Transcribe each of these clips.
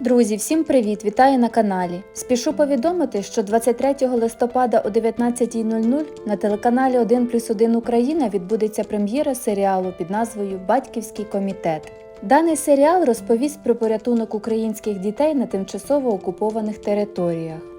Друзі, всім привіт! Вітаю на каналі. Спішу повідомити, що 23 листопада о 19.00 на телеканалі 1 плюс 1 Україна відбудеться прем'єра серіалу під назвою Батьківський комітет. Даний серіал розповість про порятунок українських дітей на тимчасово окупованих територіях.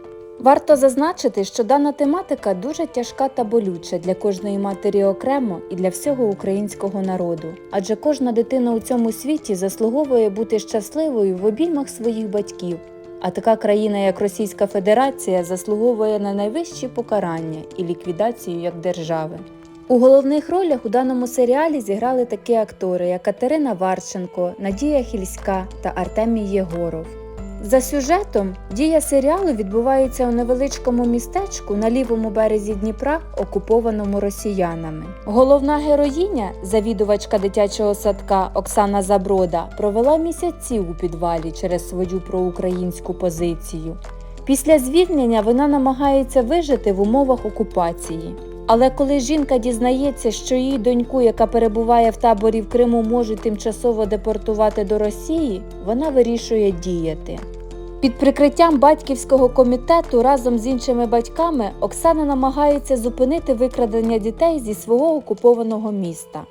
Варто зазначити, що дана тематика дуже тяжка та болюча для кожної матері окремо і для всього українського народу, адже кожна дитина у цьому світі заслуговує бути щасливою в обіймах своїх батьків. А така країна, як Російська Федерація, заслуговує на найвищі покарання і ліквідацію як держави. У головних ролях у даному серіалі зіграли такі актори, як Катерина Варченко, Надія Хільська та Артемій Єгоров. За сюжетом дія серіалу відбувається у невеличкому містечку на лівому березі Дніпра, окупованому росіянами. Головна героїня, завідувачка дитячого садка Оксана Заброда, провела місяці у підвалі через свою проукраїнську позицію. Після звільнення вона намагається вижити в умовах окупації. Але коли жінка дізнається, що її доньку, яка перебуває в таборі в Криму, можуть тимчасово депортувати до Росії, вона вирішує діяти. Під прикриттям батьківського комітету разом з іншими батьками Оксана намагається зупинити викрадення дітей зі свого окупованого міста.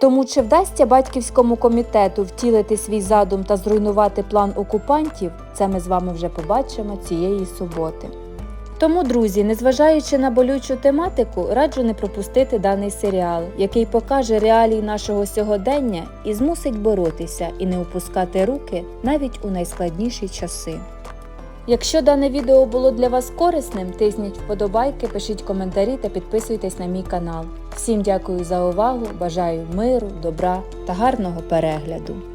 Тому чи вдасться батьківському комітету втілити свій задум та зруйнувати план окупантів, це ми з вами вже побачимо цієї суботи. Тому, друзі, незважаючи на болючу тематику, раджу не пропустити даний серіал, який покаже реалії нашого сьогодення і змусить боротися і не опускати руки навіть у найскладніші часи. Якщо дане відео було для вас корисним, тисніть вподобайки, пишіть коментарі та підписуйтесь на мій канал. Всім дякую за увагу, бажаю миру, добра та гарного перегляду!